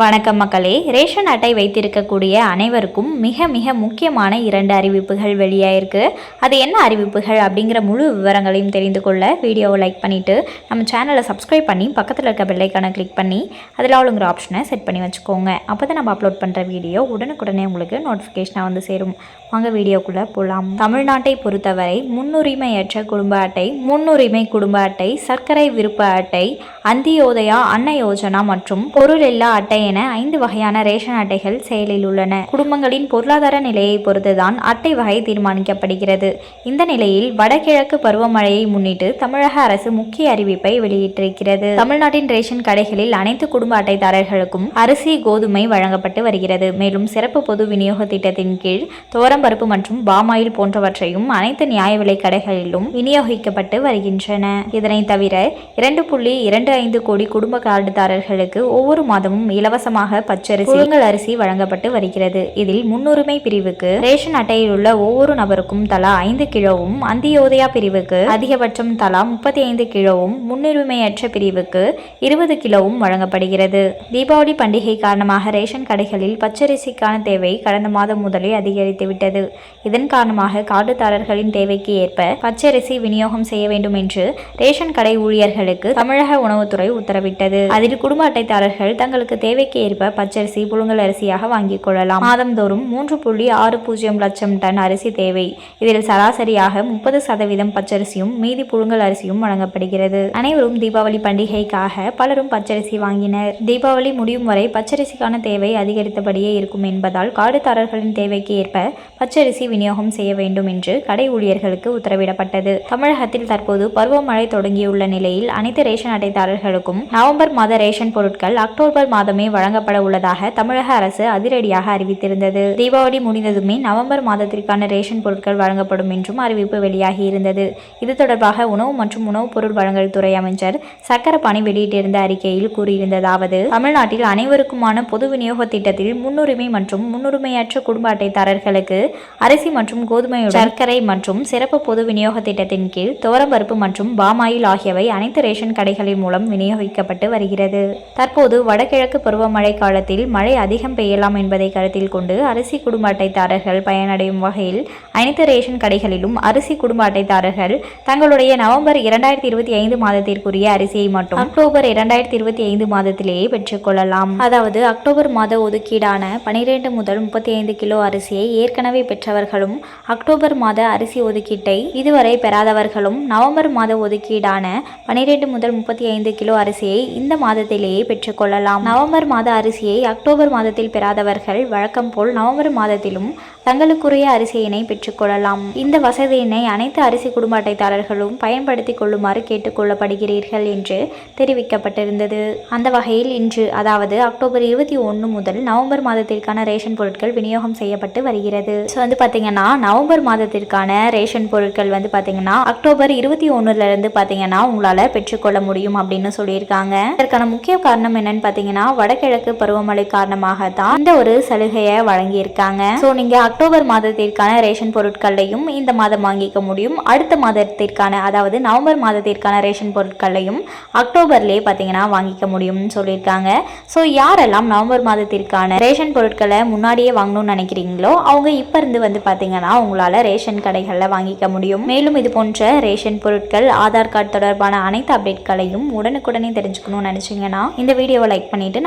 வணக்கம் மக்களே. ரேஷன் அட்டை வைத்திருக்கக்கூடிய அனைவருக்கும் மிக மிக முக்கியமான இரண்டு அறிவிப்புகள் வெளியாயிருக்கு. அது என்ன அறிவிப்புகள் அப்படிங்கிற முழு விவரங்களையும் தெரிந்து கொள்ள வீடியோவை லைக் பண்ணிவிட்டு நம்ம சேனலை சப்ஸ்கிரைப் பண்ணி பக்கத்தில் இருக்க பெல்லைக்கான கிளிக் பண்ணி அதில் அவளுங்கிற ஆப்ஷனை செட் பண்ணி வச்சுக்கோங்க. அப்போ தான் நம்ம அப்லோட் பண்ணுற வீடியோ உடனுக்குடனே உங்களுக்கு நோட்டிஃபிகேஷனாக வந்து சேரும். வாங்க வீடியோக்குள்ளே போகலாம் தமிழ்நாட்டை பொறுத்தவரை முன்னுரிமையற்ற குடும்ப அட்டை முன்னுரிமை குடும்ப அட்டை சர்க்கரை விருப்ப அட்டை அந்தியோதயா அன்ன யோஜனா மற்றும் பொருள் இல்லா அட்டை என ஐந்து வகையான ரேஷன் அட்டைகள் செயலில் உள்ளன. குடும்பங்களின் பொருளாதார நிலையை பொறுத்துதான் அட்டை வகை தீர்மானிக்கப்படுகிறது. இந்த நிலையில் வடகிழக்கு பருவமழையை முன்னிட்டு தமிழக அரசு முக்கிய அறிவிப்பை வெளியிட்டிருக்கிறது. தமிழ்நாட்டின் ரேஷன் கடைகளில் அனைத்து குடும்ப அட்டைதாரர்களுக்கும் அரிசி கோதுமை வழங்கப்பட்டு வருகிறது. மேலும் சிறப்பு பொது விநியோக திட்டத்தின் கீழ் துவரம்பருப்பு மற்றும் பாமாயில் போன்றவற்றையும் அனைத்து நியாய விலை கடைகளிலும் விநியோகிக்கப்பட்டு வருகின்றன. இதனை தவிர இரண்டு புள்ளி இரண்டு ஐந்து கோடி குடும்ப கார்டுதாரர்களுக்கு ஒவ்வொரு மாதமும் இலவசமாக பச்சரிசி புழுங்கல் அரிசி வழங்கப்பட்டு வருகிறது. இதில் முன்னுரிமை பிரிவுக்கு ரேஷன் அட்டையில் உள்ள ஒவ்வொரு நபருக்கும் தலா ஐந்து கிலோவும் அந்தியோதயா பிரிவுக்கு அதிகபட்சம் தலா முப்பத்தி ஐந்து கிலோவும் முன்னுரிமையற்ற பிரிவுக்கு இருபது கிலோவும் வழங்கப்படுகிறது. தீபாவளி பண்டிகை காரணமாக ரேஷன் கடைகளில் பச்சரிசிக்கான தேவை கடந்த மாதம் முதலே அதிகரித்துவிட்டது. இதன் காரணமாக கார்டுதாரர்களின் தேவைக்கு ஏற்ப பச்சரிசி விநியோகம் செய்ய வேண்டும் என்று ரேஷன் கடை ஊழியர்களுக்கு தமிழக உணவுத்துறை உத்தரவிட்டது. அதில் குடும்ப அட்டைதாரர்கள் தங்களுக்கு தேவை தேவைக்கு ஏற்ப பச்சரிசி புழுங்கல் அரிசியாக வாங்கிக் கொள்ளலாம். மாதந்தோறும் மூன்று புள்ளி ஆறு பூஜ்ஜியம் லட்சம் டன் அரிசி தேவை. இதில் சராசரியாக முப்பது சதவீதம் பச்சரிசியும் மீதி புழுங்கல் அரிசியும் வழங்கப்படுகிறது. அனைவரும் தீபாவளி பண்டிகைக்காக பலரும் பச்சரிசி வாங்கினர். தீபாவளி முடியும் வரை பச்சரிசிக்கான தேவை அதிகரித்தபடியே இருக்கும் என்பதால் காடுதாரர்களின் தேவைக்கு ஏற்ப பச்சரிசி விநியோகம் செய்ய வேண்டும் என்று கடை ஊழியர்களுக்கு உத்தரவிடப்பட்டது. தமிழகத்தில் தற்போது பருவமழை தொடங்கியுள்ள நிலையில் அனைத்து ரேஷன் அட்டைதாரர்களுக்கும் நவம்பர் மாத ரேஷன் பொருட்கள் அக்டோபர் மாதமே வழங்கப்பட உள்ளதாக தமிழக அரசு அதிரடியாக அறிவித்திருந்தது. தீபாவளி முடிந்ததுமே நவம்பர் மாதத்திற்கான ரேஷன் பொருட்கள் வழங்கப்படும் என்றும் அறிவிப்பு வெளியாகி இருந்தது. இது தொடர்பாக உணவு மற்றும் உணவுப் பொருள் வழங்கல் துறை அமைச்சர் சக்கரபாணி வெளியிட்டிருந்த அறிக்கையில் கூறியிருந்ததாவது தமிழ்நாட்டில் அனைவருக்குமான பொது விநியோக திட்டத்தில் முன்னுரிமை மற்றும் முன்னுரிமையற்ற குடும்ப அட்டைதாரர்களுக்கு அரிசி மற்றும் கோதுமை சர்க்கரை மற்றும் சிறப்பு பொது விநியோக திட்டத்தின் கீழ் துவரம்பருப்பு மற்றும் பாமாயில் ஆகியவை அனைத்து ரேஷன் கடைகளின் மூலம் விநியோகிக்கப்பட்டு வருகிறது. தற்போது வடகிழக்கு பருவ பருவமழை காலத்தில் மழை அதிகம் பெய்யலாம் என்பதை கருத்தில் கொண்டு அரிசி குடும்ப அட்டைதாரர்கள் பயனடையும் வகையில் அனைத்து ரேஷன் கடைகளிலும் அரிசி குடும்ப அட்டைதாரர்கள் தங்களுடைய நவம்பர் இரண்டாயிரத்தி இருபத்தி ஐந்து மாதத்திற்குரிய அரிசியை மட்டும் அக்டோபர் இரண்டாயிரத்தி இருபத்தி ஐந்து மாதத்திலேயே பெற்றுக்கொள்ளலாம் அதாவது அக்டோபர் மாத ஒதுக்கீடான பனிரெண்டு முதல் முப்பத்தி ஐந்து கிலோ அரிசியை ஏற்கனவே பெற்றவர்களும் அக்டோபர் மாத அரிசி ஒதுக்கீட்டை இதுவரை பெறாதவர்களும் நவம்பர் மாத ஒதுக்கீடான பனிரெண்டு முதல் முப்பத்தி ஐந்து கிலோ அரிசியை இந்த மாதத்திலேயே பெற்றுக்கொள்ளலாம் நவம்பர் மாத அரிசியை அக்டோபர் மாதத்தில் பெறாதவர்கள் வழக்கம் போல் நவம்பர் மாதத்திலும் தங்களுக்குரிய அரிசியினை பெற்றுக்கொள்ளலாம். இந்த வசதியினை அனைத்து அரிசி குடும்ப அட்டைதாரர்களும் பயன்படுத்திக் கொள்ளுமாறு கேட்டுக்கொள்ளப்படுகிறீர்கள் என்று தெரிவிக்கப்பட்டிருந்தது. அந்த வகையில் இன்று அதாவது அக்டோபர் இருபத்தி ஒன்று முதல் நவம்பர் மாதத்திற்கான ரேஷன் பொருட்கள் விநியோகம் செய்யப்பட்டு வருகிறது. ஸோ வந்து பார்த்தீங்கன்னா நவம்பர் மாதத்திற்கான ரேஷன் பொருட்கள் வந்து பார்த்தீங்கன்னா அக்டோபர் இருபத்தி ஒன்றுல இருந்து பார்த்தீங்கன்னா உங்களால் பெற்றுக்கொள்ள முடியும் அப்படின்னு சொல்லியிருக்காங்க. இதற்கான முக்கிய காரணம் என்னன்னு பார்த்தீங்கன்னா வடக்கு வடகிழக்கு பருவமழை காரணமாக தான் இந்த ஒரு சலுகையை வழங்கியிருக்காங்க. ஸோ நீங்க அக்டோபர் மாதத்திற்கான ரேஷன் பொருட்களையும் இந்த மாதம் வாங்கிக்க முடியும். அடுத்த மாதத்திற்கான அதாவது நவம்பர் மாதத்திற்கான ரேஷன் பொருட்களையும் அக்டோபர்லேயே பார்த்தீங்கன்னா வாங்கிக்க முடியும்னு சொல்லியிருக்காங்க. ஸோ யாரெல்லாம் நவம்பர் மாதத்திற்கான ரேஷன் பொருட்களை முன்னாடியே வாங்கணும்னு நினைக்கிறீங்களோ அவங்க இப்போ இருந்து வந்து பார்த்தீங்கன்னா உங்களால் ரேஷன் கடைகளில் வாங்கிக்க முடியும். மேலும் இது போன்ற ரேஷன் பொருட்கள் ஆதார் கார்டு தொடர்பான அனைத்து அப்டேட்களையும் உடனுக்குடனே தெரிஞ்சுக்கணும்னு நினச்சிங்கன்னா இந்த வீடியோவை லைக் பண்ணிவிட்டு